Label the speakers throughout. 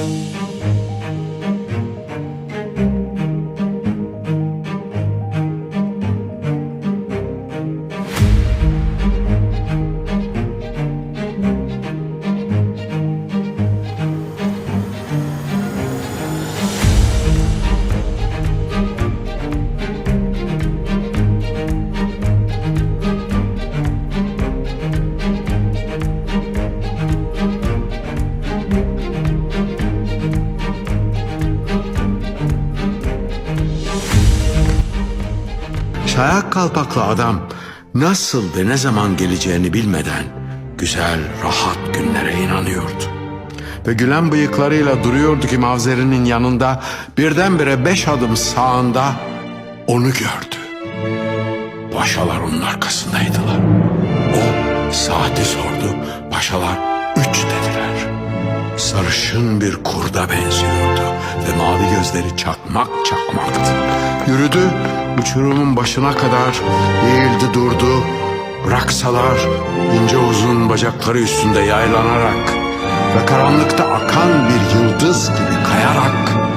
Speaker 1: Música Şayak kalpaklı adam nasıl ve ne zaman geleceğini bilmeden güzel, rahat günlere inanıyordu. Ve gülen bıyıklarıyla duruyordu ki Mavzeri'nin yanında birdenbire beş adım sağında onu gördü. Paşalar onun arkasındaydılar. O saati sordu. Paşalar üç dediler. Sarışın bir kurda benziyordu ve mavi gözleri çakmak çakmaktı. Yürüdü, uçurumun başına kadar eğildi durdu. Bıraksalar ince uzun bacakları üstünde yaylanarak ve karanlıkta akan bir yıldız gibi kayarak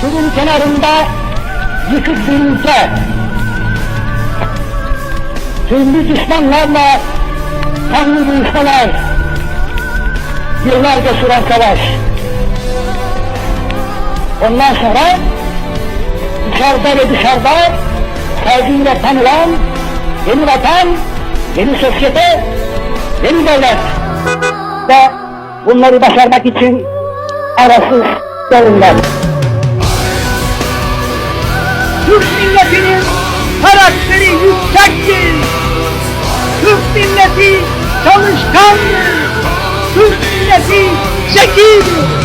Speaker 2: Uçurum kenarında yıkık bir ülke. Türlü düşmanlarla kanlı dövüşmeler. Yıllarca süren savaş. Ondan sonra içeride ve dışarıda saygıyla tanılan yeni vatan, yeni sosyete, yeni devlet. Ve bunları başarmak için arasız yolundan. Türk milletinin karakteri yüksektir. Türk milleti çalışkandır. Türk milleti zekidir.